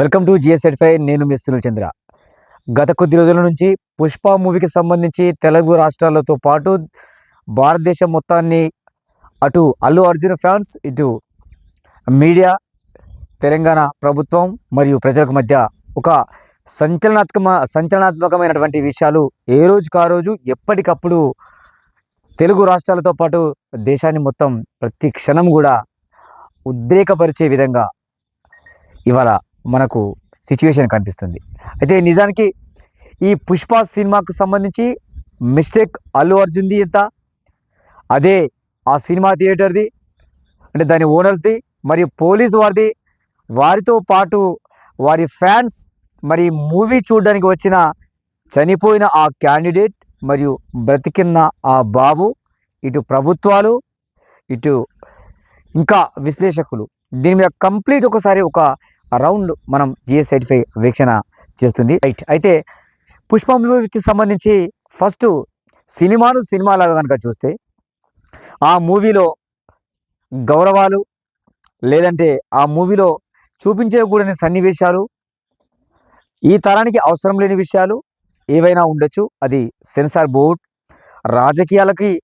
Welcome to GS five నేను miss Sunil Chandra. గత కొద్ది రోజుల నుంచి పుష్ప మూవీకి సంబంధించి తెలుగు రాష్ట్రాలతో పాటు భారతదేశం మొత్తాన్ని అటు అల్లు అర్జున్ ఫ్యాన్స్ ఇటు మీడియా తెలంగాణ ప్రభుత్వం మరియు ప్రజలకు మధ్య ఒక సంచలనాత్మక సంచలనాత్మకమైనటువంటి విషయాలు ఏ రోజుకు ఆ రోజు ఎప్పటికప్పుడు తెలుగు రాష్ట్రాలతో పాటు దేశాన్ని మొత్తం ప్రతి క్షణం కూడా ఉద్రేకపరిచే విధంగా ఇవాళ మనకు సిచ్యువేషన్ కనిపిస్తుంది. అయితే నిజానికి ఈ పుష్ప సినిమాకు సంబంధించి మిస్టేక్ అల్లు అర్జున్ది ఎంత? అదే ఆ సినిమా థియేటర్ది అంటే దాని ఓనర్స్ది మరియు పోలీస్ వారిది. వారితో పాటు వారి ఫ్యాన్స్ మరి మూవీ చూడడానికి వచ్చిన చనిపోయిన ఆ క్యాండిడేట్ మరియు బ్రతికిన్న ఆ బాబు ఇటు ప్రభుత్వాలు ఇటు ఇంకా విశ్లేషకులు. దీని మీద కంప్లీట్ ఒకసారి ఒక రౌండ్ మనం జిఎస్ ఎయిటీ వీక్షణ చేస్తుంది. రైట్ అయితే పుష్ప మూవీకి సంబంధించి ఫస్ట్ సినిమాను సినిమాలాగా కనుక చూస్తే ఆ మూవీలో గౌరవాలు లేదంటే ఆ మూవీలో చూపించకూడని సన్నివేశాలు ఈ తరానికి అవసరం లేని విషయాలు ఏవైనా ఉండొచ్చు. అది సెన్సార్ బోర్డ్. రాజకీయాలకి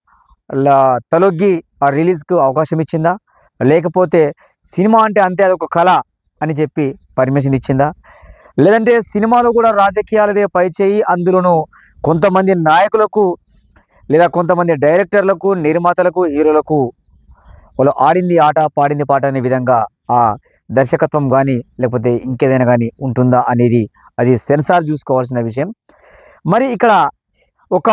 లా- తలొగ్గి ఆ రిలీజ్కు అవకాశం ఇచ్చిందా? లేకపోతే సినిమా అంటే అంతే అదొక కళ. అని చెప్పి పర్మిషన్ ఇచ్చిందా? లేదంటే సినిమాలో కూడా రాజకీయాలదే పైచేయి అందులోనూ కొంతమంది నాయకులకు లేదా కొంతమంది డైరెక్టర్లకు నిర్మాతలకు హీరోలకు వాళ్ళు ఆడింది ఆట పాడింది పాట అనే విధంగా ఆ దర్శకత్వం కానీ లేకపోతే ఇంకేదైనా కానీ ఉంటుందా అనేది అది సెన్సార్ చూసుకోవాల్సిన విషయం. మరి ఇక్కడ ఒక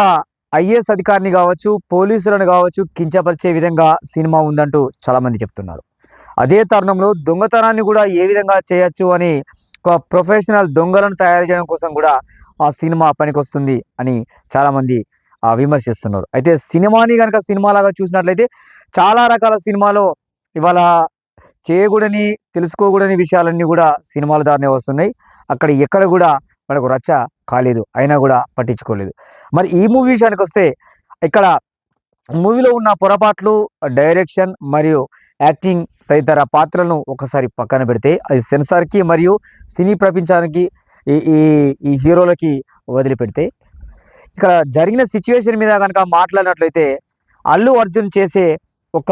ఐఏఎస్ అధికారిని కావచ్చు పోలీసులను కావచ్చు కించపరిచే విధంగా సినిమా ఉందంటూ చాలామంది చెప్తున్నారు. అదే తరుణంలో దొంగతనాన్ని కూడా ఏ విధంగా చేయొచ్చు అని ఒక ప్రొఫెషనల్ దొంగలను తయారు చేయడం కోసం కూడా ఆ సినిమా పనికొస్తుంది అని చాలామంది విమర్శిస్తున్నారు. అయితే సినిమాని కనుక సినిమాలాగా చూసినట్లయితే చాలా రకాల సినిమాలో ఇవాళ చేయకూడని తెలుసుకోకూడని విషయాలన్నీ కూడా సినిమాల ద్వారానే వస్తున్నాయి. అక్కడ ఎక్కడ కూడా మనకు రచ్చ కాలేదు. అయినా కూడా పట్టించుకోలేదు. మరి ఈ మూవీ విషయానికి వస్తే ఇక్కడ మూవీలో ఉన్న పొరపాట్లు డైరెక్షన్ మరియు యాక్టింగ్ తదితర పాత్రలను ఒకసారి పక్కన పెడితే అది సెన్సార్కి మరియు సినీ ప్రపంచానికి ఈ ఈ ఈ హీరోలకి వదిలిపెడితే ఇక్కడ జరిగిన సిచ్యువేషన్ మీద కనుక మాట్లాడినట్లయితే అల్లు అర్జున్ చేసే ఒక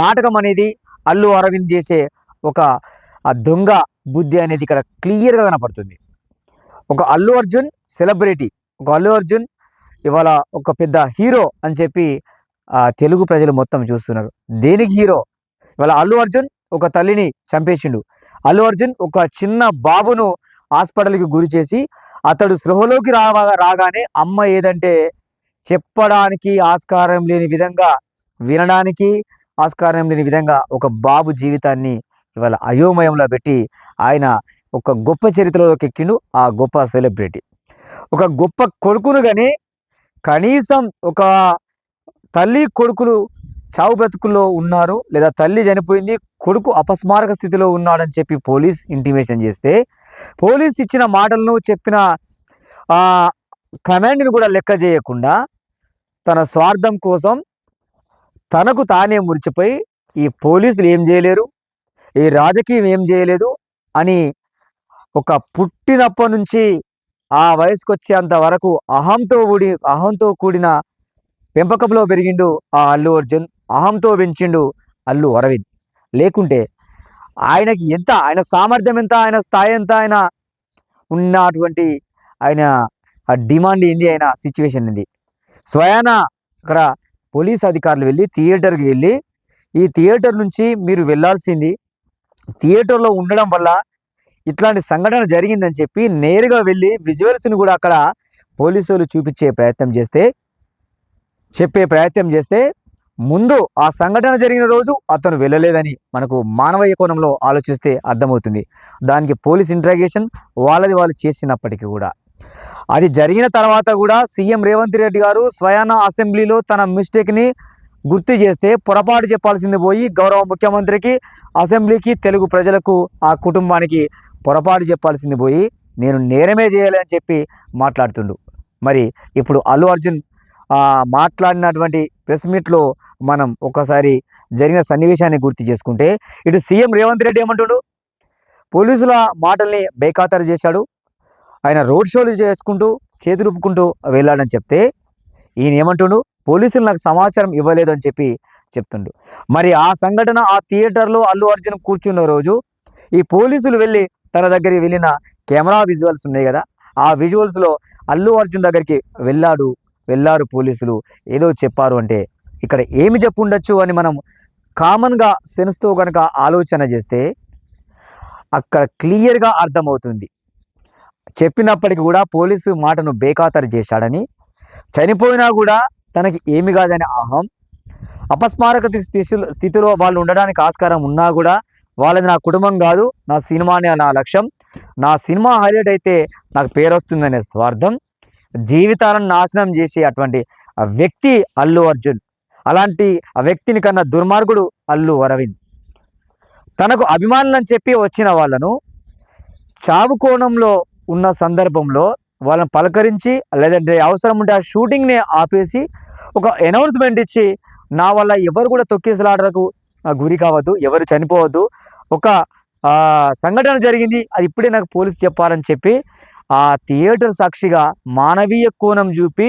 నాటకం అనేది అల్లు అరవింద్ చేసే ఒక దొంగ బుద్ధి అనేది ఇక్కడ క్లియర్గా కనపడుతుంది. ఒక అల్లు అర్జున్ సెలబ్రిటీ ఒక అల్లు అర్జున్ ఇవాళ ఒక పెద్ద హీరో అని చెప్పి తెలుగు ప్రజలు మొత్తం చూస్తున్నారు. దేనికి హీరో? ఇవాళ అల్లు అర్జున్ ఒక తల్లిని చంపేసిండు. అల్లు అర్జున్ ఒక చిన్న బాబును హాస్పిటల్కి గురి చేసి అతడు సృహలోకి రావా రాగానే అమ్మ ఏదంటే చెప్పడానికి ఆస్కారం లేని విధంగా వినడానికి ఆస్కారం లేని విధంగా ఒక బాబు జీవితాన్ని ఇవాళ అయోమయంలో పెట్టి ఆయన ఒక గొప్ప చరిత్రలోకి ఎక్కిండు ఆ గొప్ప సెలబ్రిటీ. ఒక గొప్ప కొడుకును కానీ కనీసం ఒక తల్లి కొడుకులు చావు బ్రతుకుల్లో ఉన్నారు లేదా తల్లి చనిపోయింది కొడుకు అపస్మారక స్థితిలో ఉన్నాడని చెప్పి పోలీస్ ఇంటిమేషన్ చేస్తే పోలీస్ ఇచ్చిన మాటలను చెప్పిన ఆ కమాండ్ని కూడా లెక్క చేయకుండా తన స్వార్థం కోసం తనకు తానే మురిచిపోయి ఈ పోలీసులు ఏం చేయలేరు ఈ రాజకీయం ఏం చేయలేదు అని ఒక పుట్టినప్పటి నుంచి ఆ వయసుకు వచ్చేంత వరకు అహంతో కూడి అహంతో కూడిన పెంపకంలో పెరిగిండు ఆ అల్లు అర్జున్. అహంతో పెంచిండు అల్లు అరవింద్. లేకుంటే ఆయనకి ఎంత ఆయన సామర్థ్యం ఎంత ఆయన స్థాయి ఎంత ఆయన ఉన్నటువంటి ఆయన డిమాండ్ ఏంది ఆయన సిచ్యువేషన్ ఏంది. స్వయాన అక్కడ పోలీస్ అధికారులు వెళ్ళి థియేటర్కి వెళ్ళి ఈ థియేటర్ నుంచి మీరు వెళ్ళాల్సింది థియేటర్లో ఉండడం వల్ల ఇట్లాంటి సంఘటన జరిగిందని చెప్పి నేరుగా వెళ్ళి విజువల్స్ని కూడా అక్కడ పోలీసులు చూపించే ప్రయత్నం చేస్తే చెప్పే ప్రయత్నం చేస్తే ముందు ఆ సంఘటన జరిగిన రోజు అతను వెళ్ళలేదని మనకు మానవీయ కోణంలో ఆలోచిస్తే అర్థమవుతుంది. దానికి పోలీస్ ఇంట్రాగేషన్ వాళ్ళది వాళ్ళు చేసినప్పటికీ కూడా. అది జరిగిన తర్వాత కూడా సీఎం రేవంత్ రెడ్డి గారు స్వయాన అసెంబ్లీలో తన మిస్టేక్ని గుర్తు చేస్తే పొరపాటు చెప్పాల్సింది పోయి గౌరవ ముఖ్యమంత్రికి అసెంబ్లీకి తెలుగు ప్రజలకు ఆ కుటుంబానికి పొరపాటు చెప్పాల్సింది పోయి నేను నేరమే చేయాలి అని చెప్పి మాట్లాడుతుండు. మరి ఇప్పుడు అల్లు అర్జున్ మాట్లాడినటువంటి ప్రెస్ మీట్లో మనం ఒకసారి జరిగిన సన్నివేశాన్ని గుర్తు చేసుకుంటే ఇటు సీఎం రేవంత్ రెడ్డి ఏమంటుండు? పోలీసుల మాటల్ని బేఖాతరు చేశాడు. ఆయన రోడ్ షోలు చేసుకుంటూ చేతులుపుకుంటూ వెళ్ళాడని చెప్తే ఈయన ఏమంటుండు? పోలీసులు నాకు సమాచారం ఇవ్వలేదు అని చెప్పి చెప్తుండు. మరి ఆ సంఘటన ఆ థియేటర్లో అల్లు అర్జున్ కూర్చున్న రోజు ఈ పోలీసులు వెళ్ళి తన దగ్గరికి వెళ్ళిన కెమెరా విజువల్స్ ఉన్నాయి కదా ఆ విజువల్స్లో అల్లు అర్జున్ దగ్గరికి వెళ్ళాడు వెళ్ళారు పోలీసులు. ఏదో చెప్పారు అంటే ఇక్కడ ఏమి చెప్పుండొచ్చు అని మనం కామన్గా సెన్స్తో కనుక ఆలోచన చేస్తే అక్కడ క్లియర్గా అర్థమవుతుంది. చెప్పినప్పటికీ కూడా పోలీసు మాటను బేఖాతరు చేశాడని చనిపోయినా కూడా తనకి ఏమి కాదని అహం అపస్మారక స్థితిలో వాళ్ళు ఉండడానికి ఆస్కారం ఉన్నా కూడా వాళ్ళది నా కుటుంబం కాదు నా సినిమానే నా లక్ష్యం నా సినిమా హైలైట్ అయితే నాకు పేరు వస్తుందనే స్వార్థం జీవితాలను నాశనం చేసే అటువంటి ఆ వ్యక్తి అల్లు అర్జున్. అలాంటి ఆ వ్యక్తిని కన్నా దుర్మార్గుడు అల్లు అరవింద్. తనకు అభిమానులని చెప్పి వచ్చిన వాళ్ళను చావు కోణంలో ఉన్న సందర్భంలో వాళ్ళని పలకరించి లేదంటే అవసరం ఉంటే ఆ షూటింగ్ని ఆపేసి ఒక అనౌన్స్మెంట్ ఇచ్చి నా వల్ల ఎవరు కూడా తొక్కేసలాడలకు గురి కావద్దు ఎవరు చనిపోవద్దు. ఒక సంఘటన జరిగింది అది ఇప్పుడే నాకు పోలీసు చెప్పాలని చెప్పి ఆ థియేటర్ సాక్షిగా మానవీయ కోణం చూపి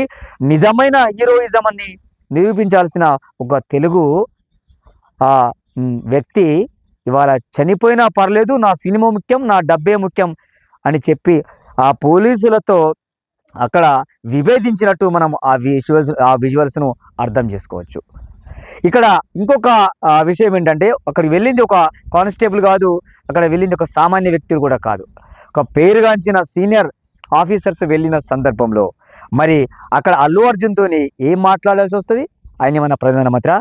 నిజమైన హీరోయిజం అని నిరూపించాల్సిన ఒక తెలుగు ఆ వ్యక్తి ఇవాళ చనిపోయినా పర్లేదు నా సినిమా ముఖ్యం నా డబ్బే ముఖ్యం అని చెప్పి ఆ పోలీసులతో అక్కడ విభేదించినట్టు మనం ఆ విజువల్స్ ఆ విజువల్స్ను అర్థం చేసుకోవచ్చు. ఇక్కడ ఇంకొక విషయం ఏంటంటే అక్కడికి వెళ్ళింది ఒక కానిస్టేబుల్ కాదు అక్కడ వెళ్ళింది ఒక సామాన్య వ్యక్తులు కూడా కాదు. ఒక పేరుగాంచిన సీనియర్ ఆఫీసర్స్ వెళ్ళిన సందర్భంలో మరి అక్కడ అల్లు అర్జున్తోని ఏం మాట్లాడాల్సి వస్తుంది? ఆయన ఏమన్నా ప్రధానమంత్రి?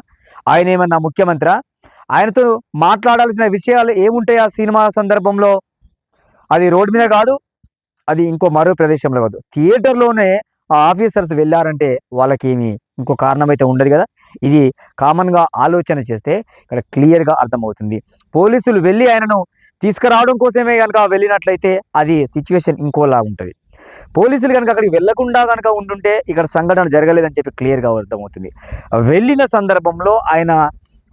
ఆయన ఏమన్నా ముఖ్యమంత్రి? ఆయనతో మాట్లాడాల్సిన విషయాలు ఏముంటాయి ఆ సినిమా సందర్భంలో? అది రోడ్డు మీద కాదు అది ఇంకో మరో ప్రదేశంలో కాదు. థియేటర్లోనే ఆ ఆఫీసర్స్ వెళ్ళారంటే వాళ్ళకేమి ఇంకో కారణం అయితే ఉండదు కదా? ఇది కామన్గా ఆలోచన చేస్తే ఇక్కడ క్లియర్గా అర్థమవుతుంది. పోలీసులు వెళ్ళి ఆయనను తీసుకురావడం కోసమే కనుక వెళ్ళినట్లయితే అది సిచ్యువేషన్ ఇంకోలా ఉంటుంది. పోలీసులు కనుక అక్కడికి వెళ్ళకుండా కనుక ఉంటుంటే ఇక్కడ సంఘటన జరగలేదని చెప్పి క్లియర్గా అర్థమవుతుంది. వెళ్ళిన సందర్భంలో ఆయన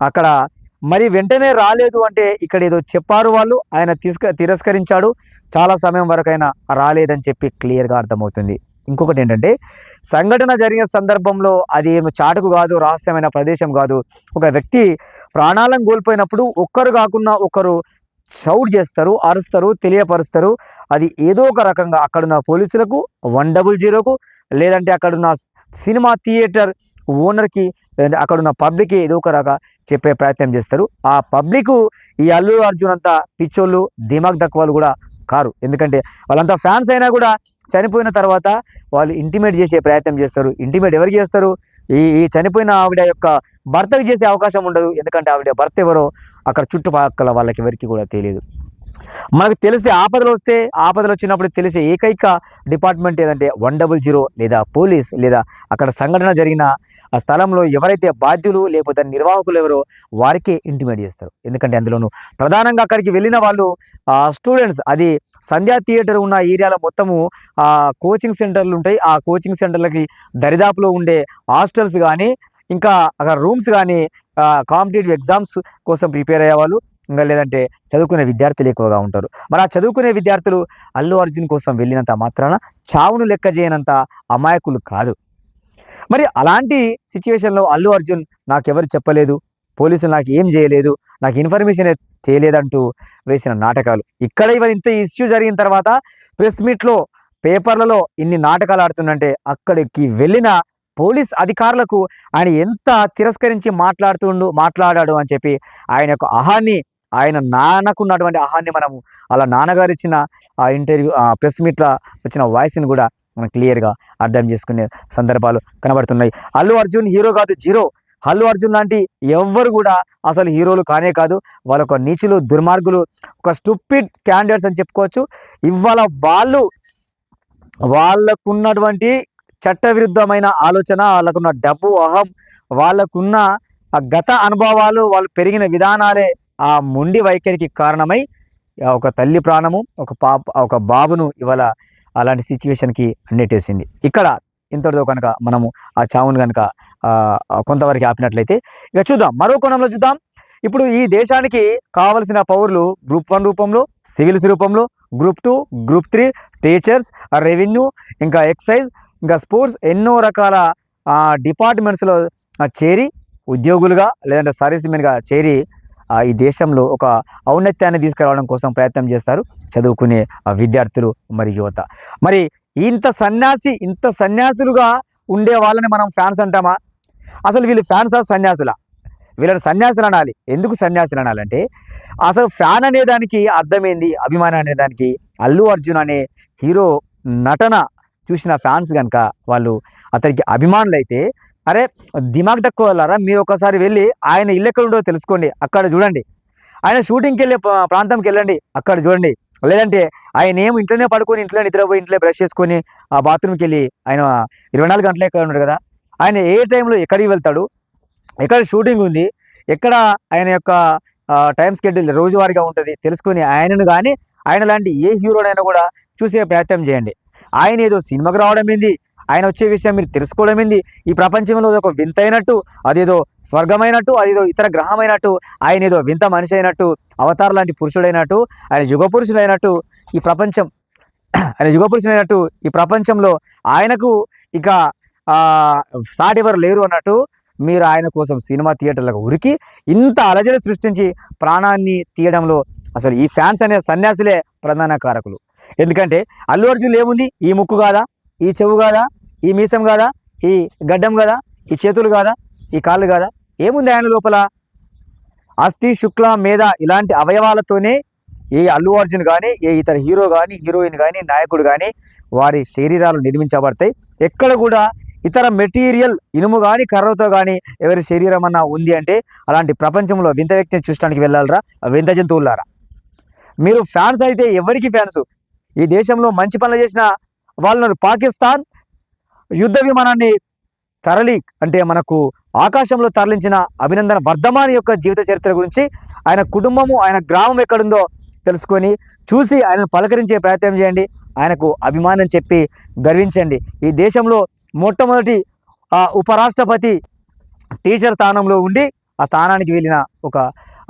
అక్కడ మరి వెంటనే రాలేదు అంటే ఇక్కడ ఏదో చెప్పారు వాళ్ళు ఆయన తీసుక తిరస్కరించాడు చాలా సమయం వరకు ఆయన రాలేదని చెప్పి క్లియర్గా అర్థమవుతుంది. ఇంకొకటి ఏంటంటే సంఘటన జరిగిన సందర్భంలో అది ఏమి చాటుకు కాదు రహస్యమైన ప్రదేశం కాదు. ఒక వ్యక్తి ప్రాణాలను కోల్పోయినప్పుడు ఒక్కరు కాకుండా ఒకరు షౌట్ చేస్తారు అరుస్తారు తెలియపరుస్తారు. అది ఏదో ఒక రకంగా అక్కడున్న పోలీసులకు వన్ డబుల్ జీరోకు లేదంటే అక్కడున్న సినిమా థియేటర్ ఓనర్కి లేదంటే అక్కడున్న పబ్లిక్కి ఏదో ఒక రక చెప్పే ప్రయత్నం చేస్తారు. ఆ పబ్లిక్ ఈ అల్లు అర్జున్ అంతా పిచ్చోళ్ళు దిమాగ్ తక్కువలు కూడా కారు. ఎందుకంటే వాళ్ళంతా ఫ్యాన్స్ అయినా కూడా చనిపోయిన తర్వాత వాళ్ళు ఇంటిమేట్ చేసే ప్రయత్నం చేస్తారు. ఇంటిమేట్ ఎవరికి చేస్తారు? ఈ ఈ చనిపోయిన ఆవిడ యొక్క భర్తకు చేసే అవకాశం ఉండదు. ఎందుకంటే ఆవిడ భర్త ఎవరో అక్కడ చుట్టుపక్కల వాళ్ళకి ఎవరికి కూడా తెలియదు. మనకు తెలిస్తే ఆపదలు వస్తే ఆపదలు వచ్చినప్పుడు తెలిసే ఏకైక డిపార్ట్మెంట్ ఏదంటే వన్ డబుల్ జీరో లేదా పోలీస్ లేదా అక్కడ సంఘటన జరిగిన ఆ స్థలంలో ఎవరైతే బాధ్యులు లేకపోతే నిర్వాహకులు ఎవరో వారికే ఇంటిమేట్ చేస్తారు. ఎందుకంటే అందులోనూ ప్రధానంగా అక్కడికి వెళ్ళిన వాళ్ళు స్టూడెంట్స్ అది సంధ్యా థియేటర్ ఉన్న ఏరియాలో మొత్తము కోచింగ్ సెంటర్లు ఉంటాయి. ఆ కోచింగ్ సెంటర్లకి దరిదాపులో ఉండే హాస్టల్స్ కానీ ఇంకా అక్కడ రూమ్స్ కానీ కాంపిటేటివ్ ఎగ్జామ్స్ కోసం ప్రిపేర్ అయ్యేవాళ్ళు. ఇంకా లేదంటే చదువుకునే విద్యార్థులు ఎక్కువగా ఉంటారు. మరి ఆ చదువుకునే విద్యార్థులు అల్లు అర్జున్ కోసం వెళ్ళినంత మాత్రాన చావును లెక్క చేయనంత అమాయకులు కాదు. మరి అలాంటి సిచ్యువేషన్లో అల్లు అర్జున్ నాకెవరు చెప్పలేదు పోలీసులు నాకు ఏం చేయలేదు నాకు ఇన్ఫర్మేషన్ చేయలేదంటూ వేసిన నాటకాలు. ఇక్కడ ఇవాళ ఇంత ఇష్యూ జరిగిన తర్వాత ప్రెస్ మీట్లో పేపర్లలో ఇన్ని నాటకాలు ఆడుతుందంటే అక్కడికి వెళ్ళిన పోలీస్ అధికారులకు ఆయన ఎంత తిరస్కరించి మాట్లాడుతుండు మాట్లాడాడు అని చెప్పి ఆయన యొక్క అహాన్ని ఆయన నాన్నకున్నటువంటి ఆహాన్ని మనము అలా నాన్నగారు ఇచ్చిన ఆ ఇంటర్వ్యూ ఆ ప్రెస్ మీట్లో వచ్చిన వాయిస్ని కూడా మనం క్లియర్గా అర్థం చేసుకునే సందర్భాలు కనబడుతున్నాయి. అల్లు అర్జున్ హీరో కాదు జీరో. అల్లు అర్జున్ లాంటి ఎవ్వరు కూడా అసలు హీరోలు కానే కాదు. వాళ్ళ ఒక నీచులు దుర్మార్గులు ఒక స్టూపిడ్ క్యాండిడేట్స్ అని చెప్పుకోవచ్చు. ఇవాళ వాళ్ళు వాళ్ళకున్నటువంటి చట్టవిరుద్ధమైన ఆలోచన వాళ్ళకున్న డబ్బు అహం వాళ్ళకున్న ఆ గత అనుభవాలు వాళ్ళు పెరిగిన విధానాలే ఆ మొండి వైఖరికి కారణమై ఒక తల్లి ప్రాణము ఒక పాప ఒక బాబును ఇవాళ అలాంటి సిచ్యువేషన్కి నెట్టేసింది ఇక్కడ ఇంతటితో కనుక మనము ఆ చావును కనుక కొంతవరకు ఆపినట్లయితే ఇక చూద్దాం. మరో కోణంలో చూద్దాం. ఇప్పుడు ఈ దేశానికి కావలసిన పౌరులు గ్రూప్ వన్ రూపంలో సివిల్స్ రూపంలో group two group three teachers revenue ఇంకా ఎక్సైజ్ ఇంకా స్పోర్ట్స్ ఎన్నో రకాల డిపార్ట్మెంట్స్లో చేరి ఉద్యోగులుగా లేదంటే సర్వీస్మెన్గా చేరి ఈ దేశంలో ఒక ఔన్నత్యాన్ని తీసుకురావడం కోసం ప్రయత్నం చేస్తారు చదువుకునే విద్యార్థులు మరి యువత. మరి ఇంత సన్యాసి ఇంత సన్యాసులుగా ఉండే వాళ్ళని మనం ఫ్యాన్స్ అంటామా? అసలు వీళ్ళు ఫ్యాన్స్ సన్యాసుల? వీళ్ళని సన్యాసులు అనాలి. ఎందుకు సన్యాసులు అనాలంటే అసలు ఫ్యాన్ అనే దానికి అర్థమైంది? అభిమానం అనే దానికి? అల్లు అర్జున్ అనే హీరో నటన చూసిన ఫ్యాన్స్ కనుక వాళ్ళు అతనికి అభిమానులు అయితే అరే దిమాగ్ తక్కువ వాళ్ళారా మీరు ఒకసారి వెళ్ళి ఆయన ఇల్లు ఎక్కడ ఉండో తెలుసుకోండి. అక్కడ చూడండి. ఆయన షూటింగ్కి వెళ్ళే ప్రాంతంకి వెళ్ళండి. అక్కడ చూడండి. లేదంటే ఆయన ఏం ఇంట్లోనే పడుకొని ఇంట్లో నిద్రపోయి ఇంట్లో బ్రష్ చేసుకొని ఆ బాత్రూమ్కి వెళ్ళి ఆయన ఇరవై నాలుగు గంటలు ఎక్కడ ఉన్నాడు కదా. ఆయన ఏ టైంలో ఎక్కడికి వెళ్తాడు? ఎక్కడ షూటింగ్ ఉంది? ఎక్కడ ఆయన యొక్క టైం స్కెడ్యూల్ రోజువారీగా ఉంటుంది? తెలుసుకొని ఆయనను కానీ ఆయన లాంటి ఏ హీరోనైనా కూడా చూసే ప్రయత్నం చేయండి. ఆయన ఏదో సినిమాకి రావడం ఏంది? ఆయన వచ్చే విషయం మీరు తెలుసుకోవడం ఏంది? ఈ ప్రపంచంలో ఒక వింత అయినట్టు అదేదో స్వర్గమైనట్టు అదేదో ఇతర గ్రహమైనట్టు ఆయన ఏదో వింత మనిషి అయినట్టు అవతార లాంటి పురుషుడైనట్టు ఆయన యుగ పురుషుడైనట్టు ఈ ప్రపంచం ఆయన యుగ పురుషుడైనట్టు ఈ ప్రపంచంలో ఆయనకు ఇక ఆ, సాటి ఎవరు లేరు అన్నట్టు మీరు ఆయన కోసం సినిమా థియేటర్లకు ఉరికి ఇంత అలజడి సృష్టించి ప్రాణాన్ని తీయడంలో అసలు ఈ ఫ్యాన్స్ అనే సన్యాసులే ప్రధాన కారకులు. ఎందుకంటే అల్లు అర్జున్ ఏముంది? ఈ ముక్కు కాదా? ఈ చెవు కాదా? ఈ మీసం కాదా? ఈ గడ్డం కాదా? ఈ చేతులు కాదా? ఈ కాళ్ళు కాదా? ఏముంది ఆయన లోపల? అస్థి శుక్ల మీద ఇలాంటి అవయవాలతోనే ఏ అల్లు అర్జున్ కానీ ఏ ఇతర హీరో కానీ హీరోయిన్ కానీ నాయకుడు కానీ వారి శరీరాలు నిర్మించబడతాయి. ఎక్కడ కూడా ఇతర మెటీరియల్ ఇనుము కానీ కర్రతో కానీ ఎవరి శరీరం అన్నా ఉంది అంటే అలాంటి ప్రపంచంలో వింత వ్యక్తిని చూడడానికి వెళ్ళాలరా? వింత జంతువులారా? మీరు ఫ్యాన్స్ అయితే ఎవరికి ఫ్యాన్స్? ఈ దేశంలో మంచి పనులు చేసిన వాళ్ళను పాకిస్తాన్ యుద్ధ విమానాన్ని తరలి అంటే మనకు ఆకాశంలో తరలించిన అభినందన వర్ధమాన్ యొక్క జీవిత చరిత్ర గురించి ఆయన కుటుంబము ఆయన గ్రామం ఎక్కడుందో తెలుసుకొని చూసి ఆయనను పలకరించే ప్రయత్నం చేయండి. ఆయనకు అభిమానం చెప్పి గర్వించండి. ఈ దేశంలో మొట్టమొదటి ఉపరాష్ట్రపతి టీచర్ స్థానంలో ఉండి ఆ స్థానానికి వెళ్ళిన ఒక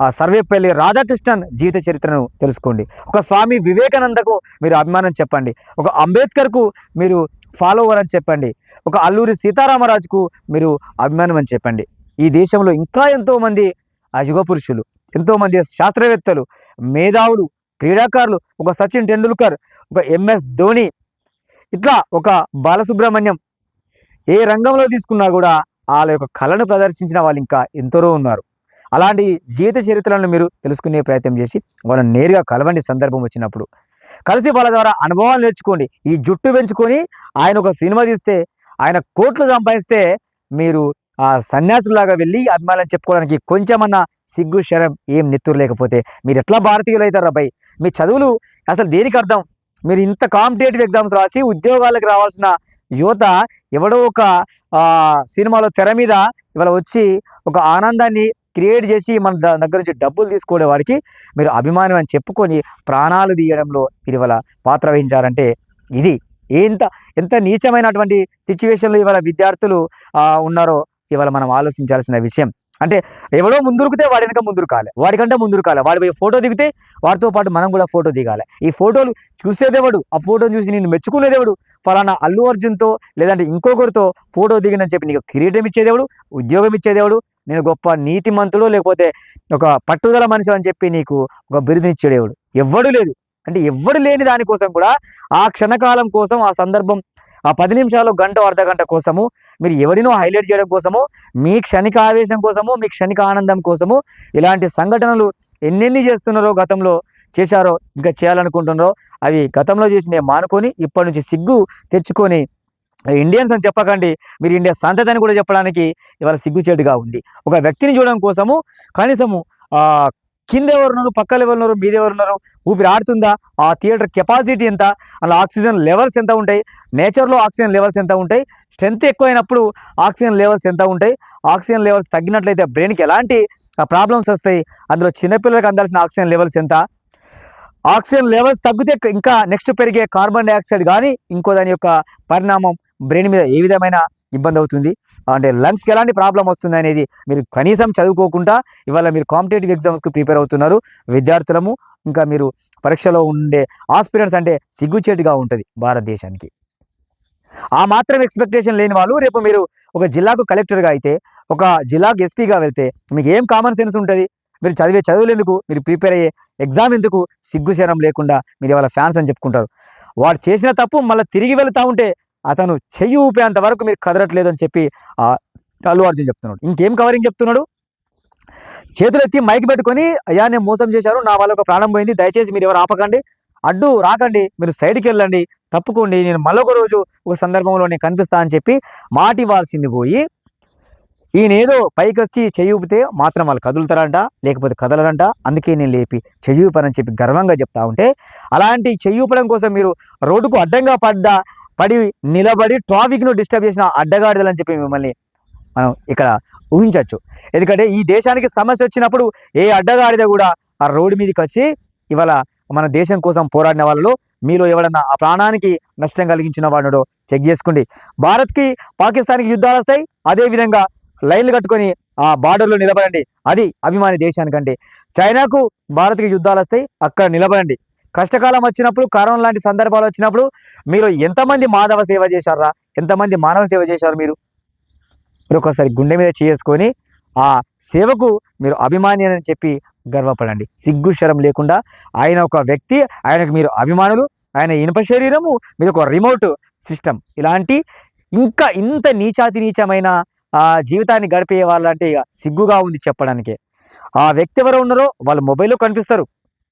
ఆ, సర్వేపల్లి రాధాకృష్ణన్ జీవిత చరిత్రను తెలుసుకోండి. ఒక స్వామి వివేకానందకు మీరు అభిమానం చెప్పండి. ఒక అంబేద్కర్కు మీరు ఫాలోవర్ అని చెప్పండి. ఒక అల్లూరి సీతారామరాజుకు మీరు అభిమానం అని చెప్పండి. ఈ దేశంలో ఇంకా ఎంతోమంది ఆ యుగ పురుషులు ఎంతోమంది శాస్త్రవేత్తలు మేధావులు క్రీడాకారులు ఒక సచిన్ టెండూల్కర్ ఒక ఎంఎస్ ధోని ఇట్లా ఒక బాలసుబ్రహ్మణ్యం ఏ రంగంలో తీసుకున్నా కూడా వాళ్ళ యొక్క కళను ప్రదర్శించిన వాళ్ళు ఇంకా ఎంతరో ఉన్నారు. అలాంటి జీవిత చరిత్రలను మీరు తెలుసుకునే ప్రయత్నం చేసి వాళ్ళని నేరుగా కలవండి సందర్భం వచ్చినప్పుడు. కలిసి వాళ్ళ ద్వారా అనుభవాలు నేర్చుకోండి. ఈ జుట్టు పెంచుకొని ఆయన ఒక సినిమా తీస్తే ఆయన కోట్లు సంపాదిస్తే మీరు ఆ సన్యాసులాగా వెళ్ళి అభిమానం చెప్పుకోవడానికి కొంచెమన్నా సిగ్గు శరం ఏం నెత్తురు లేకపోతే మీరు ఎట్లా భారతీయులు అవుతారు అబ్బాయి? మీ చదువులు అసలు దేనికి అర్థం? మీరు ఇంత కాంపిటేటివ్ ఎగ్జామ్స్ రాసి ఉద్యోగాలకు రావాల్సిన యువత ఎవడో ఒక సినిమాలో తెర మీద ఇవాళ వచ్చి ఒక ఆనందాన్ని క్రియేట్ చేసి మన దగ్గర నుంచి డబ్బులు తీసుకోవడం వారికి మీరు అభిమానం అని చెప్పుకొని ప్రాణాలు తీయడంలో మీరు ఇవాళ పాత్ర వహించారంటే ఇది. ఎంత ఎంత నీచమైనటువంటి సిచ్యువేషన్లో ఇవాళ విద్యార్థులు ఉన్నారో ఇవాళ మనం ఆలోచించాల్సిన విషయం. అంటే ఎవడో ముందురుకితే వాడి వెనక ముందురు కాలే వాడికంటే ముందురు కాలే వాడి పోయి ఫోటో దిగితే వాడితో పాటు మనం కూడా ఫోటో దిగాలి. ఈ ఫోటోలు చూసేదేవాడు ఆ ఫోటోని చూసి నేను మెచ్చుకునేదేవాడు ఫలానా అల్లు అర్జున్తో లేదంటే ఇంకొకరితో ఫోటో దిగినని చెప్పి నీకు కిరీటం ఇచ్చేదేవాడు ఉద్యోగం ఇచ్చేదేవాడు నేను గొప్ప నీతిమంతుడు లేకపోతే ఒక పట్టుదల మనిషి అని చెప్పి నీకు ఒక బిరుదునిచ్చేదేవాడు ఎవ్వడు లేదు. అంటే ఎవ్వడు లేని దానికోసం కూడా ఆ క్షణకాలం కోసం ఆ సందర్భం ఆ పది నిమిషాలు గంట అర్ధ గంట కోసము మీరు ఎవరినో హైలైట్ చేయడం కోసము మీ క్షణిక ఆవేశం కోసము మీ క్షణిక ఆనందం కోసము ఇలాంటి సంఘటనలు ఎన్నెన్ని చేస్తున్నారో గతంలో చేశారో ఇంకా చేయాలనుకుంటున్నారో అవి గతంలో చేసినవి మానుకొని ఇప్పటి నుంచి సిగ్గు తెచ్చుకొని ఇండియన్స్ అని చెప్పకండి మీరు ఇండియా సంతతి కూడా చెప్పడానికి ఇవాళ సిగ్గుచేటుగా ఉంది. ఒక వ్యక్తిని చూడడం కోసము కనీసము ఆ కింద ఎవరున్నారు పక్కన ఎవరున్నారు మీద ఎవరున్నారు ఊపిరి ఆడుతుందా ఆ థియేటర్ కెపాసిటీ ఎంత అలా ఆక్సిజన్ లెవెల్స్ ఎంత ఉంటాయి నేచర్లో ఆక్సిజన్ లెవెల్స్ ఎంత ఉంటాయి స్ట్రెంత్ ఎక్కువైనప్పుడు ఆక్సిజన్ లెవెల్స్ ఎంత ఉంటాయి ఆక్సిజన్ లెవెల్స్ తగ్గినట్లయితే బ్రెయిన్కి ఎలాంటి ప్రాబ్లమ్స్ వస్తాయి అందులో చిన్నపిల్లలకు అందాల్సిన ఆక్సిజన్ లెవెల్స్ ఎంత ఆక్సిజన్ లెవెల్స్ తగ్గితే ఇంకా నెక్స్ట్ పెరిగే కార్బన్ డైఆక్సైడ్ కానీ ఇంకో దాని యొక్క పరిణామం బ్రెయిన్ మీద ఏ విధమైన ఇబ్బంది అవుతుంది? అంటే లంగ్స్కి ఎలాంటి ప్రాబ్లం వస్తుంది అనేది మీరు కనీసం చదువుకోకుండా ఇవాళ మీరు కాంపిటేటివ్ ఎగ్జామ్స్కి ప్రిపేర్ అవుతున్నారు. విద్యార్థులము ఇంకా మీరు పరీక్షలో ఉండే ఆస్పిరెంట్స్ అంటే సిగ్గుచేటుగా ఉంటుంది భారతదేశానికి. ఆ మాత్రం ఎక్స్పెక్టేషన్ లేని వాళ్ళు రేపు మీరు ఒక జిల్లాకు కలెక్టర్గా అయితే ఒక జిల్లాకు ఎస్పీగా వెళ్తే మీకు ఏం కామన్ సెన్స్ ఉంటుంది? మీరు చదివే చదువులు ఎందుకు? మీరు ప్రిపేర్ అయ్యే ఎగ్జామ్ ఎందుకు? సిగ్గుచేరం లేకుండా మీరు ఇవాళ ఫ్యాన్స్ అని చెప్పుకుంటారు. వాడు చేసిన తప్పు మళ్ళీ తిరిగి వెళుతూ ఉంటే అతను చెయ్యి ఊపేంత వరకు మీరు కదలట్లేదు అని చెప్పి అల్లు అర్జున్ చెప్తున్నాడు. ఇంకేం కవరింగ్ చెప్తున్నాడు? చేతులు ఎత్తి మైక్ పెట్టుకొని అయ్యా నేను మోసం చేశారు నా వాళ్ళ ఒక ప్రాణం పోయింది దయచేసి మీరు ఎవరు ఆపకండి అడ్డు రాకండి మీరు సైడ్కి వెళ్ళండి తప్పుకోండి నేను మళ్ళొక రోజు ఒక సందర్భంలో నేను కనిపిస్తా అని చెప్పి మాటివ్వాల్సింది పోయి ఈయనేదో పైకి వచ్చి చేయూపితే మాత్రం వాళ్ళు కదులుతారంట లేకపోతే కదలరంట. అందుకే నేను లేపి చెయ్యి చెప్పి గర్వంగా చెప్తా ఉంటే అలాంటి చేయూపడం కోసం మీరు రోడ్డుకు అడ్డంగా పడ్డా పడి నిలబడి ట్రాఫిక్ను డిస్టర్బ్ చేసిన అడ్డగాడిదలని చెప్పి మిమ్మల్ని మనం ఇక్కడ ఊహించవచ్చు. ఎందుకంటే ఈ దేశానికి సమస్య వచ్చినప్పుడు ఏ అడ్డగాడిద కూడా ఆ రోడ్డు మీదకి వచ్చి ఇవాళ మన దేశం కోసం పోరాడిన వాళ్ళలో మీలో ఎవడన్నా ఆ ప్రాణానికి నష్టం కలిగించిన వాడు చెక్ చేసుకోండి. భారత్కి పాకిస్తాన్కి యుద్ధాలు వస్తాయి. అదేవిధంగా లైన్లు కట్టుకొని ఆ బార్డర్లో నిలబడండి. అది అభిమాని దేశానికంటే. చైనాకు భారత్కి యుద్ధాలు వస్తాయి అక్కడ నిలబడండి. కష్టకాలం వచ్చినప్పుడు కరోనా లాంటి సందర్భాలు వచ్చినప్పుడు మీరు ఎంతమంది మాధవ సేవ చేశారా? ఎంతమంది మానవ సేవ చేశారు మీరు? మీరు ఒకసారి గుండె మీద చేసుకొని ఆ సేవకు మీరు అభిమాని అని చెప్పి గర్వపడండి. సిగ్గు శరం లేకుండా ఆయన ఒక వ్యక్తి ఆయనకు మీరు అభిమానులు ఆయన ఇనుప శరీరము మీరు ఒక రిమోట్ సిస్టమ్ ఇలాంటి ఇంకా ఇంత నీచాతి నీచమైన ఆ జీవితాన్ని గడిపే వాళ్ళంటే ఇక సిగ్గుగా ఉంది చెప్పడానికి. ఆ వ్యక్తి ఎవరు ఉన్నారో వాళ్ళు మొబైల్లో కనిపిస్తారు.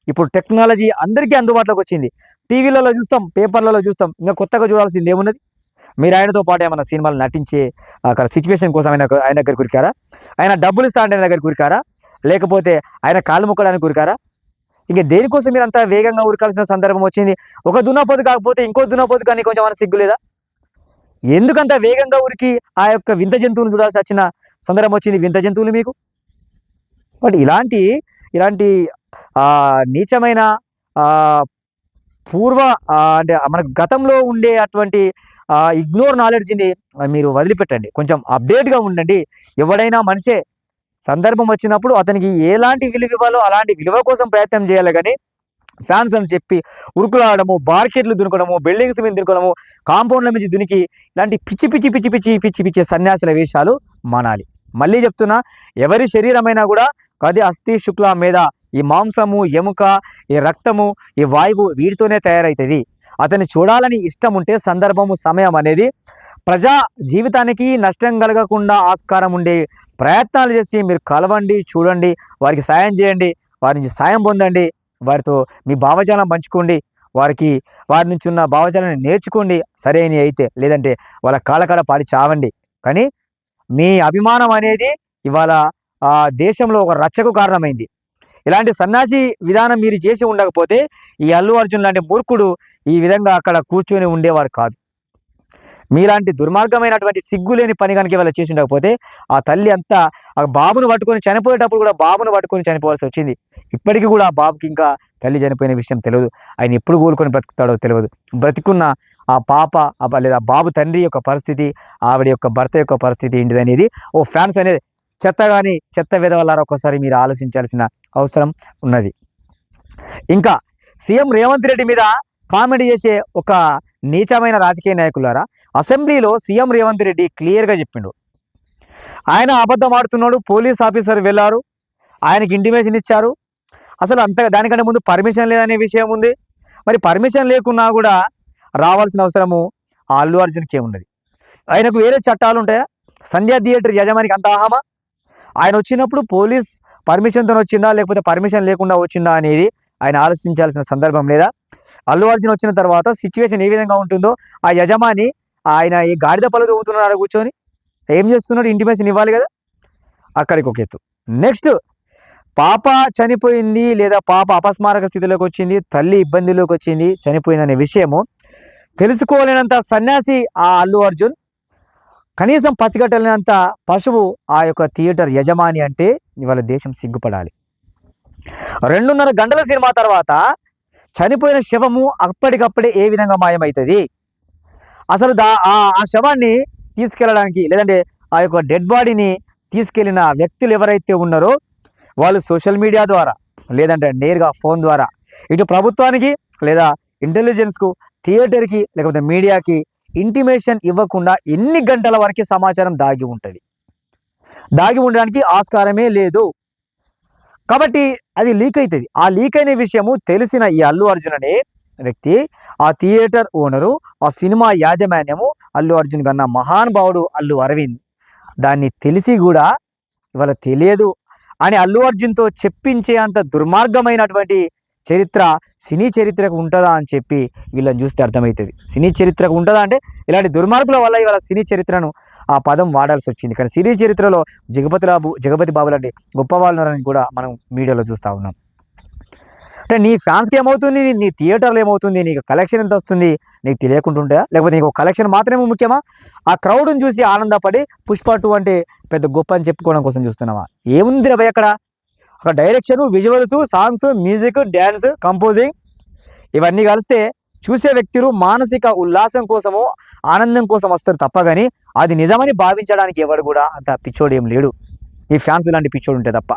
ఇప్పుడు టెక్నాలజీ అందరికీ అందుబాటులోకి వచ్చింది. టీవీలలో చూస్తాం పేపర్లలో చూస్తాం ఇంకా కొత్తగా చూడాల్సింది ఏమున్నది? మీరు ఆయనతో పాటు ఏమైనా సినిమాలు నటించే అక్కడ సిచ్యువేషన్ కోసం ఆయన ఆయన దగ్గర కురికారా? ఆయన డబ్బులు ఇస్తా అంటే ఆయన దగ్గర కురికారా? లేకపోతే ఆయన కాళ్ళు మొక్కడానికి కురికారా? ఇంకా దేనికోసం మీరు అంత వేగంగా ఉరకాల్సిన సందర్భం వచ్చింది? ఒక దున్నపోతు కాకపోతే ఇంకో దున్నపోతు కానీ కొంచెం మన సిగ్గు లేదా ఎందుకంత వేగంగా ఉరికి ఆ యొక్క వింత జంతువులు చూడాల్సి వచ్చిన సందర్భం వచ్చింది. వింత జంతువులు మీకు? బట్ ఇలాంటి ఇలాంటి నీచమైన పూర్వ అంటే మనకు గతంలో ఉండే అటువంటి ఇగ్నోర్ నాలెడ్జ్ని మీరు వదిలిపెట్టండి. కొంచెం అప్డేట్గా ఉండండి. ఎవడైనా మనిషే సందర్భం వచ్చినప్పుడు అతనికి ఎలాంటి విలువ ఇవ్వాలో అలాంటి విలువ కోసం ప్రయత్నం చేయాలి. కానీ ఫ్యాన్స్ అని చెప్పి ఉరుకులాడము మార్కెట్లు దునకడము బిల్డింగ్స్ మీద దునకడము కాంపౌండ్ల మీద దునికి ఇలాంటి పిచ్చి పిచ్చి పిచ్చి పిచ్చి పిచ్చి పిచ్చి సన్యాసుల వేషాలు మానాలి. మళ్ళీ చెప్తున్నా ఎవరి శరీరమైనా కూడా కది అస్థి శుక్ల మీద ఈ మాంసము ఎముక ఈ రక్తము ఈ వాయువు వీటితోనే తయారవుతుంది అతన్ని చూడాలని ఇష్టం ఉంటే సందర్భము సమయం అనేది ప్రజా జీవితానికి నష్టం కలగకుండా ఆస్కారం ఉండే ప్రయత్నాలు చేసి మీరు కలవండి చూడండి వారికి సాయం చేయండి వారి నుంచి సాయం పొందండి. వారితో మీ భావజాలం పంచుకోండి. వారికి వారి నుంచి ఉన్న భావజాలాన్ని నేర్చుకోండి. సరైన అయితే లేదంటే వాళ్ళ కాళ్ళకాడ పాడి చావండి. కానీ మీ అభిమానం అనేది ఇవాళ ఆ దేశంలో ఒక రచ్చకు కారణమైంది. ఇలాంటి సన్నాసి విధానం మీరు చేసి ఉండకపోతే ఈ అల్లు అర్జున్ లాంటి మూర్ఖుడు ఈ విధంగా అక్కడ కూర్చొని ఉండేవారు కాదు. మీలాంటి దుర్మార్గమైనటువంటి సిగ్గులేని పని కనుక ఇవాళ చేసి ఉండకపోతే ఆ తల్లి అంతా ఆ బాబును పట్టుకొని చనిపోయేటప్పుడు కూడా బాబును పట్టుకొని చనిపోవాల్సి వచ్చింది. ఇప్పటికీ కూడా ఆ బాబుకి ఇంకా తల్లి చనిపోయిన విషయం తెలియదు. ఆయన ఎప్పుడు కోలుకొని బ్రతుకుతాడో తెలియదు. బ్రతికున్న ఆ పాప లేదా బాబు తండ్రి యొక్క పరిస్థితి ఆవిడ యొక్క భర్త యొక్క పరిస్థితి ఏంటిది అనేది ఓ ఫ్యాన్స్ అనేది చెత్త కానీ చెత్త విధవల్లారా ఒక్కసారి మీరు ఆలోచించాల్సిన అవసరం ఉన్నది. ఇంకా సీఎం రేవంత్ రెడ్డి మీద కామెడీ చేసే ఒక నీచమైన రాజకీయ నాయకులారా అసెంబ్లీలో సీఎం రేవంత్ రెడ్డి క్లియర్గా చెప్పిండు. ఆయన అబద్ధం ఆడుతున్నాడు పోలీస్ ఆఫీసర్ వెళ్ళారు ఆయనకి ఇంటిమేషన్ ఇచ్చారు. అసలు అంత దానికంటే ముందు పర్మిషన్ లేదనే విషయం ఉంది. మరి పర్మిషన్ లేకున్నా కూడా రావాల్సిన అవసరము అల్లు అర్జున్కి ఉన్నది. ఆయనకు వేరే చట్టాలు ఉంటాయా? సంధ్యా థియేటర్ యజమానికి అంత ఆహామా? ఆయన వచ్చినప్పుడు పోలీస్ పర్మిషన్తో వచ్చిందా లేకపోతే పర్మిషన్ లేకుండా వచ్చిందా అనేది ఆయన ఆలోచించాల్సిన సందర్భం లేదా? అల్లు అర్జున్ వచ్చిన తర్వాత సిచ్యువేషన్ ఏ విధంగా ఉంటుందో ఆ యజమాని ఆయన ఈ గాడిద పలు తవ్వుతున్నాడు కూర్చొని ఏం చేస్తున్నాడు? ఇంటిమేషన్ ఇవ్వాలి కదా? అక్కడికి ఒక ఎత్తు. నెక్స్ట్ పాప చనిపోయింది లేదా పాప అపస్మారక స్థితిలోకి వచ్చింది తల్లి ఇబ్బందిలోకి వచ్చింది చనిపోయిందనే విషయము తెలుసుకోలేనంత సన్యాసి ఆ అల్లు అర్జున్. కనీసం పసిగట్టలేనంత పశువు ఆ యొక్క థియేటర్ యజమాని అంటే ఇవాళ దేశం సిగ్గుపడాలి. రెండున్నర గంటల సినిమా తర్వాత చనిపోయిన శవము అప్పటికప్పుడే ఏ విధంగా మాయమవుతుంది? అసలు దా ఆ శవాన్ని తీసుకెళ్ళడానికి లేదంటే ఆ యొక్క డెడ్ బాడీని తీసుకెళ్ళిన వ్యక్తులు ఎవరైతే ఉన్నారో వాళ్ళు సోషల్ మీడియా ద్వారా లేదంటే నేరుగా ఫోన్ ద్వారా ఇటు ప్రభుత్వానికి లేదా ఇంటెలిజెన్స్కు థియేటర్కి లేకపోతే మీడియాకి ఇంటిమేషన్ ఇవ్వకుండా ఎన్ని గంటల వరకు సమాచారం దాగి ఉంటుంది? దాగి ఉండడానికి ఆస్కారమే లేదు. కాబట్టి అది లీక్ అవుతుంది. ఆ లీక్ అయిన విషయము తెలిసిన ఈ అల్లు అర్జున్ అనే వ్యక్తి ఆ థియేటర్ ఓనరు ఆ సినిమా యాజమాన్యము అల్లు అర్జున్ కన్నా మహానుభావుడు అల్లు అరవింద్. దాన్ని తెలిసి కూడా ఇవాళ తెలియదు. అని అల్లు అర్జున్తో చెప్పించే అంత దుర్మార్గమైనటువంటి చరిత్ర సినీ చరిత్రకు ఉంటుందా అని చెప్పి వీళ్ళని చూస్తే అర్థమవుతుంది. సినీ చరిత్రకు ఉంటుందా అంటే ఇలాంటి దుర్మార్గుల వల్ల ఇవాళ సినీ చరిత్రను ఆ పదం వాడాల్సి వచ్చింది. కానీ సినీ చరిత్రలో జగపతి బాబు జగపతి బాబు లాంటి గొప్ప కూడా మనం మీడియాలో చూస్తూ ఉన్నాం. అంటే నీ ఫ్యాన్స్కి ఏమవుతుంది? నీ- నీ థియేటర్లో ఏమవుతుంది? నీకు కలెక్షన్ ఎంత వస్తుంది? నీకు తెలియకుంటుంటా లేకపోతే నీకు కలెక్షన్ మాత్రమే ముఖ్యమా? ఆ క్రౌడ్ని చూసి ఆనందపడి పుష్ప టూ అంటే పెద్ద గొప్ప అని చెప్పుకోవడం కోసం చూస్తున్నావా? ఏముంది రవి అక్కడ? ఒక direction visuals songs music dance composing ఇవన్నీ కలిస్తే చూసే వ్యక్తులు మానసిక ఉల్లాసం కోసము ఆనందం కోసం వస్తారు తప్ప కానీ అది నిజమని భావించడానికి ఎవడు కూడా అంత పిచ్చోడు ఏం లేడు. ఈ ఫ్యాన్స్ ఇలాంటి పిచ్చోడు ఉంటే తప్ప.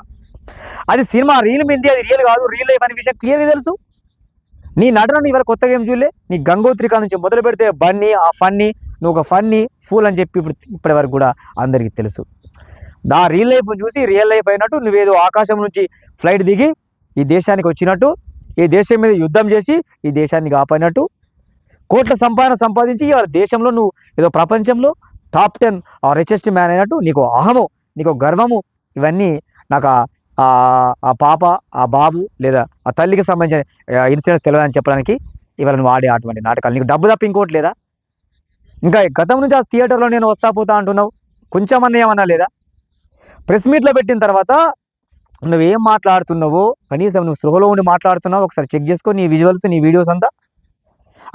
అది సినిమా రీల్ మింది అది రియల్ కాదు రియల్ లైఫ్ అనే విషయం క్లియర్గా తెలుసు. నీ నటనని ఇవాళ కొత్తగా ఏం చూడలే? నీ గంగోత్రిక నుంచి మొదలు పెడితే బన్నీ ఆ ఫన్నీ నువ్వు ఒక ఫన్నీ ఫూల్ అని చెప్పి ఇప్పుడు ఇప్పటి వరకు కూడా అందరికీ తెలుసు. నా రియల్ లైఫ్ చూసి రియల్ లైఫ్ అయినట్టు నువ్వేదో ఆకాశం నుంచి ఫ్లైట్ దిగి ఈ దేశానికి వచ్చినట్టు ఈ దేశం మీద యుద్ధం చేసి ఈ దేశాన్ని కాపాడినట్టు. కోట్ల సంపాదన సంపాదించి ఇవాళ దేశంలో నువ్వు ఏదో ప్రపంచంలో టాప్ టెన్ ఆ రిచెస్ట్ మ్యాన్ అయినట్టు నీకు అహము నీకు గర్వము. ఇవన్నీ నాకు ఆ- ఆ పాప ఆ బాబు లేదా ఆ తల్లికి సంబంధించిన ఇన్సిడెంట్స్ తెలియదని చెప్పడానికి ఇవాళ నువ్వు ఆడే అటువంటి నాటకాలు. నీకు డబ్బు తప్ప ఇంకోటి లేదా? ఇంకా గతం నుంచి ఆ థియేటర్లో నేను వస్తా పోతా అంటున్నావు. కొంచెం అన్న ఏమన్నా లేదా? ప్రెస్ మీట్లో పెట్టిన తర్వాత నువ్వు ఏం మాట్లాడుతున్నావో కనీసం నువ్వు సృహలో ఉండి మాట్లాడుతున్నావు ఒకసారి చెక్ చేసుకో నీ విజువల్స్ నీ వీడియోస్ అంతా.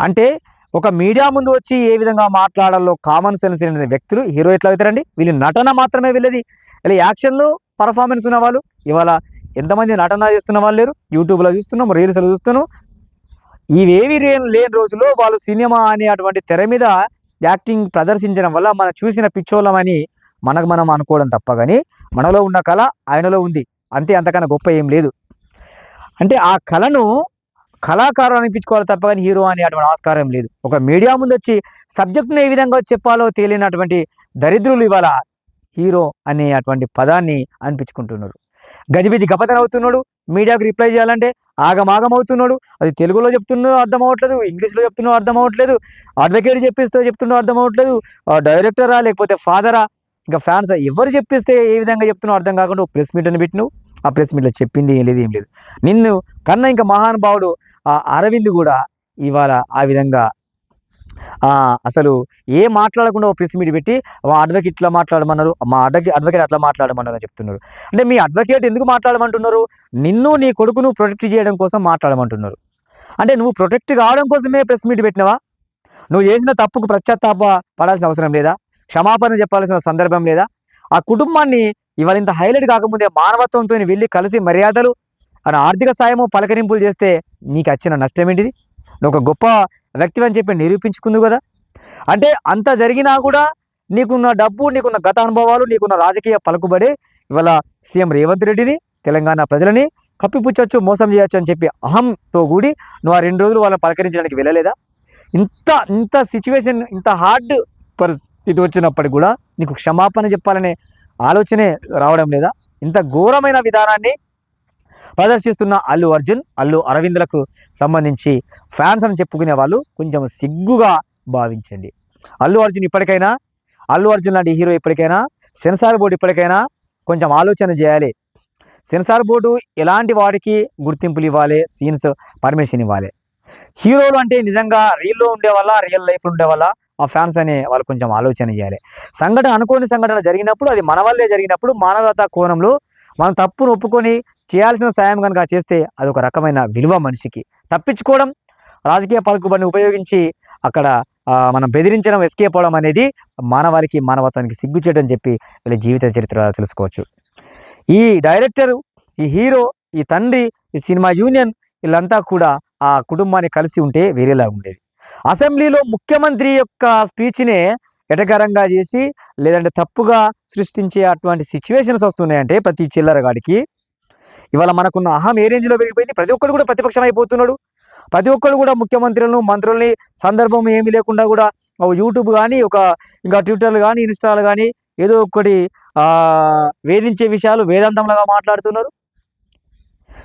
అంటే ఒక మీడియా ముందు వచ్చి ఏ విధంగా మాట్లాడాలో కామన్ సెన్స్ లేని వ్యక్తులు హీరో ఎట్లా అవుతారండి? వీళ్ళు నటన మాత్రమే వెళ్ళేది. ఇలా యాక్షన్లో పర్ఫార్మెన్స్ ఉన్న వాళ్ళు ఇవాళ ఎంతమంది నటన చేస్తున్న వాళ్ళు లేరు? యూట్యూబ్లో చూస్తున్నాం రీల్స్లో చూస్తున్నాం. ఇవేవి లేని రోజుల్లో వాళ్ళు సినిమా అనే అటువంటి తెర మీద యాక్టింగ్ ప్రదర్శించడం వల్ల మనం చూసిన పిచ్చోళ్ళమని మనకు మనం అనుకోవడం తప్ప కానీ మనలో ఉన్న కళ ఆయనలో ఉంది. అంతే అంతకన్నా గొప్ప ఏం లేదు. అంటే ఆ కళను కళాకారులు అనిపించుకోవాలి తప్ప కానీ హీరో అనేటువంటి ఆస్కారం లేదు. ఒక మీడియా ముందు వచ్చి సబ్జెక్ట్ను ఏ విధంగా చెప్పాలో తెలియనటువంటి దరిద్రులు ఇవాళ హీరో అనే అటువంటి పదాన్ని అనిపించుకుంటున్నారు. గజిబిజి గపతన అవుతున్నాడు మీడియాకు రిప్లై చేయాలంటే ఆగమాగం అవుతున్నాడు అది తెలుగులో చెప్తున్నో అర్థం అవ్వట్లేదు ఇంగ్లీష్లో చెప్తున్నో అర్థం అవ్వట్లేదు అడ్వకేట్ చెప్పిస్తూ చెప్తున్నో అర్థం అవ్వట్లేదు డైరెక్టరా లేకపోతే ఫాదరా ఇంకా ఫ్యాన్స్ ఎవరు చెప్పిస్తే ఏ విధంగా చెప్తున్నావు అర్థం కాకుండా ప్రెస్ మీట్ అని పెట్టినవు. ఆ ప్రెస్ మీట్లో చెప్పింది ఏం లేదు ఏం లేదు. నిన్ను కన్నా ఇంకా మహానుభావుడు ఆ అరవింద్ కూడా ఇవాళ ఆ విధంగా అసలు ఏ మాట్లాడకుండా ఒక ప్రెస్ మీట్ పెట్టి మా అడ్వకేట్ ఇట్లా మాట్లాడమన్నారు మా అడ్వకేట్ అడ్వకేట్ అట్లా మాట్లాడమన్నారు అని చెప్తున్నారు. అంటే మీ అడ్వకేట్ ఎందుకు మాట్లాడమంటున్నారు? నిన్ను నీ కొడుకును ప్రొటెక్ట్ చేయడం కోసం మాట్లాడమంటున్నారు. అంటే నువ్వు ప్రొటెక్ట్ కావడం కోసమే ప్రెస్ మీట్ పెట్టినవా? నువ్వు చేసిన తప్పుకు ప్రత్యాత్తాప పడాల్సిన అవసరం లేదా? క్షమాపణ చెప్పాల్సిన సందర్భం లేదా? ఆ కుటుంబాన్ని ఇవాళ ఇంత హైలైట్ కాకముందే మానవత్వంతో వెళ్ళి కలిసి మర్యాదలు అని ఆర్థిక సాయము పలకరింపులు చేస్తే నీకు వచ్చిన నష్టం ఏంటిది నువ్వు ఒక గొప్ప వ్యక్తి అని చెప్పి నిరూపించుకుంది కదా? అంటే అంత జరిగినా కూడా నీకున్న డబ్బు నీకున్న గత అనుభవాలు నీకున్న రాజకీయ పలుకుబడి ఇవాళ సీఎం రేవంత్ రెడ్డిని తెలంగాణ ప్రజలని కప్పిపుచ్చొచ్చు మోసం చేయొచ్చు అని చెప్పి అహంతో కూడి నువ్వు ఆ రెండు రోజులు వాళ్ళని పలకరించడానికి వెళ్ళలేదా? ఇంత ఇంత సిచ్యువేషన్ ఇంత హార్డ్ పరిస్థితి వచ్చినప్పటికి కూడా నీకు క్షమాపణ చెప్పాలనే ఆలోచనే రావడం లేదా? ఇంత ఘోరమైన విధానాన్ని ప్రదర్శిస్తున్న అల్లు అర్జున్ అల్లు అరవింద్లకు సంబంధించి ఫ్యాన్స్ అని చెప్పుకునే వాళ్ళు కొంచెం సిగ్గుగా భావించండి. అల్లు అర్జున్ ఇప్పటికైనా అల్లు అర్జున్ లాంటి హీరో ఇప్పటికైనా సెన్సార్ బోర్డు ఇప్పటికైనా కొంచెం ఆలోచన చేయాలి. సెన్సార్ బోర్డు ఎలాంటి వాడికి గుర్తింపులు ఇవ్వాలి సీన్స్ పర్మిషన్ ఇవ్వాలి? హీరోలు అంటే నిజంగా రీల్లో ఉండే వల్ల రియల్ లైఫ్లో ఉండే వల్ల ఆ ఫ్యాన్స్ అనే వాళ్ళు కొంచెం ఆలోచన చేయాలి. సంఘటన అనుకోని సంఘటన జరిగినప్పుడు అది మన వల్లే జరిగినప్పుడు మానవతా కోణంలో మనం తప్పును ఒప్పుకొని చేయాల్సిన సాయం కనుక చేస్తే అది ఒక రకమైన విలువ మనిషికి. తప్పించుకోవడం రాజకీయ పలుకుబడిని ఉపయోగించి అక్కడ మనం బెదిరించడం ఎస్కేప్ అవడం అనేది మానవాళికి మానవత్వానికి సిగ్గుచేటని చెప్పి వీళ్ళ జీవిత చరిత్ర తెలుసుకోవచ్చు. ఈ డైరెక్టర్ ఈ హీరో ఈ తండ్రి ఈ సినిమా యూనియన్ వీళ్ళంతా కూడా ఆ కుటుంబాన్ని కలిసి ఉంటే వేరేలా ఉండేది. అసెంబ్లీలో ముఖ్యమంత్రి యొక్క స్పీచ్నే ఎటకరంగా చేసి లేదంటే తప్పుగా సృష్టించే అటువంటి సిచ్యువేషన్స్ వస్తున్నాయంటే ప్రతి చిల్లరగాడికి ఇవాళ మనకున్న అహం ఏ రేంజ్లో పెరిగిపోయింది? ప్రతి ఒక్కరు కూడా ప్రతిపక్షం అయిపోతున్నాడు. ప్రతి ఒక్కరు కూడా ముఖ్యమంత్రులను మంత్రుల్ని సందర్భం ఏమీ లేకుండా కూడా యూట్యూబ్ కానీ ఒక ఇంకా ట్విట్టర్లు కానీ ఇన్స్టాలు కానీ ఏదో ఒకటి వేధించే విషయాలు వేదాంతంలాగా మాట్లాడుతున్నారు.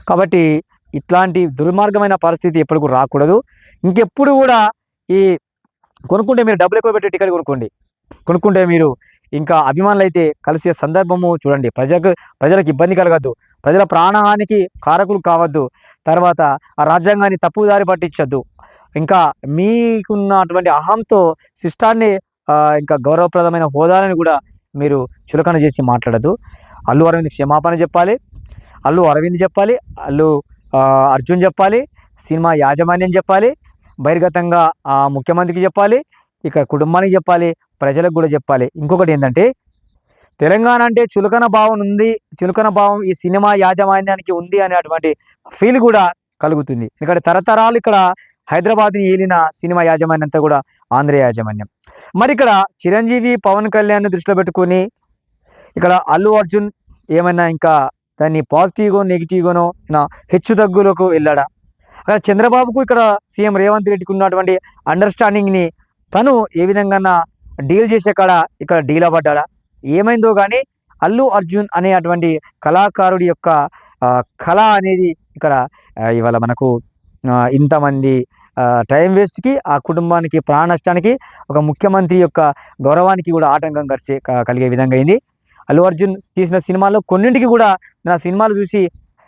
కాబట్టి ఇట్లాంటి దుర్మార్గమైన పరిస్థితి ఎప్పుడు రాకూడదు. ఇంకెప్పుడు కూడా ఈ కొనుక్కుంటే మీరు డబ్బులు ఎక్కువ పెట్టి టికెట్ కొనుక్కోండి. కొనుక్కుంటే మీరు ఇంకా అభిమానులు అయితే కలిసే సందర్భము చూడండి. ప్రజలకు ప్రజలకు ఇబ్బంది కలగద్దు. ప్రజల ప్రాణహానికి కారకులు కావద్దు. తర్వాత ఆ రాజ్యాంగాన్ని తప్పుదారి పట్టించద్దు. ఇంకా మీకున్నటువంటి అహంతో శిష్టాన్ని ఇంకా గౌరవప్రదమైన హోదాలని కూడా మీరు చులకన చేసి మాట్లాడద్దు. అల్లు అరవింద్ క్షమాపణ చెప్పాలి. అల్లు అరవింద్ చెప్పాలి. అల్లు అర్జున్ చెప్పాలి సినిమా యాజమాన్యం చెప్పాలి బహిర్గతంగా ఆ ముఖ్యమంత్రికి చెప్పాలి ఇక కుటుంబానికి చెప్పాలి ప్రజలకు కూడా చెప్పాలి. ఇంకొకటి ఏంటంటే తెలంగాణ అంటే చులకన భావం ఉంది చులకన భావం ఈ సినిమా యాజమాన్యానికి ఉంది అనేటువంటి ఫీల్ కూడా కలుగుతుంది. ఎందుకంటే తరతరాలు ఇక్కడ హైదరాబాద్ని ఏలిన సినిమా యాజమాన్యం అంతా కూడా ఆంధ్ర యాజమాన్యం. మరి ఇక్కడ చిరంజీవి పవన్ కళ్యాణ్ దృష్టిలో పెట్టుకొని ఇక్కడ అల్లు అర్జున్ ఏమైనా ఇంకా దాన్ని పాజిటివ్గా నెగిటివ్గానో నా హెచ్చు తగ్గులకు వెళ్ళాడా? అక్కడ చంద్రబాబుకు ఇక్కడ సీఎం రేవంత్ రెడ్డికి ఉన్నటువంటి అండర్స్టాండింగ్ని తను ఏ విధంగా డీల్ చేసే కాడ ఇక్కడ డీల్ అవ్వడ్డా ఏమైందో కానీ అల్లు అర్జున్ అనే అటువంటి కళాకారుడి యొక్క కళ అనేది ఇక్కడ ఇవాళ మనకు ఇంతమంది టైం వేస్ట్కి ఆ కుటుంబానికి ప్రాణ నష్టానికి ఒక ముఖ్యమంత్రి యొక్క గౌరవానికి కూడా ఆటంకం కలిసే క- కలిగే విధంగా అయింది. అల్లు అర్జున్ తీసిన సినిమాల్లో కొన్నింటికి కూడా నా సినిమాలు చూసి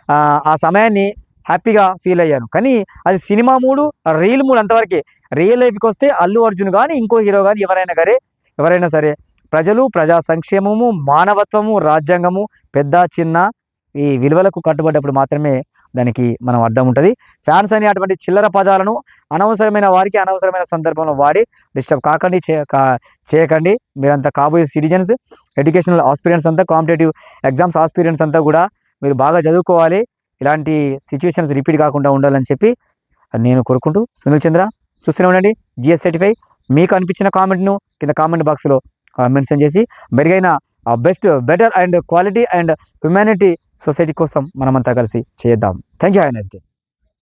ఆ, సమయాన్ని హ్యాపీగా ఫీల్ అయ్యాను. కానీ అది సినిమా మూడు రీల్ మూడు అంతవరకే. రియల్ లైఫ్కి వస్తే అల్లు అర్జున్ కానీ ఇంకో హీరో కానీ ఎవరైనా సరే ఎవరైనా సరే ప్రజలు ప్రజా సంక్షేమము మానవత్వము రాజ్యాంగము పెద్ద చిన్న ఈ విలువలకు కట్టుబడ్డప్పుడు మాత్రమే దానికి మనం అర్థం ఉంటుంది. ఫ్యాన్స్ అనే అటువంటి చిల్లర పదాలను అనవసరమైన వారికి అనవసరమైన సందర్భంలో వాడి డిస్టర్బ్ కాకండి చే కా- చేయకండి. మీరంతా కాబోయే సిటిజన్స్ ఎడ్యుకేషనల్ ఆస్పీరియన్స్ అంతా కాంపిటేటివ్ ఎగ్జామ్స్ ఆస్పీరియన్స్ అంతా కూడా మీరు బాగా చదువుకోవాలి. ఇలాంటి సిచ్యువేషన్స్ రిపీట్ కాకుండా ఉండాలని చెప్పి నేను కోరుకుంటూ సునీల్ చంద్ర చూస్తూనే ఉండండి. జిఎస్ సర్టిఫై మీకు అనిపించిన కామెంట్ను కింద కామెంట్ బాక్స్లో మెన్షన్ చేసి మెరుగైన best better and quality and humanity society కోసం మనమంతా కలిసి చేద్దాం. Thank you have next day.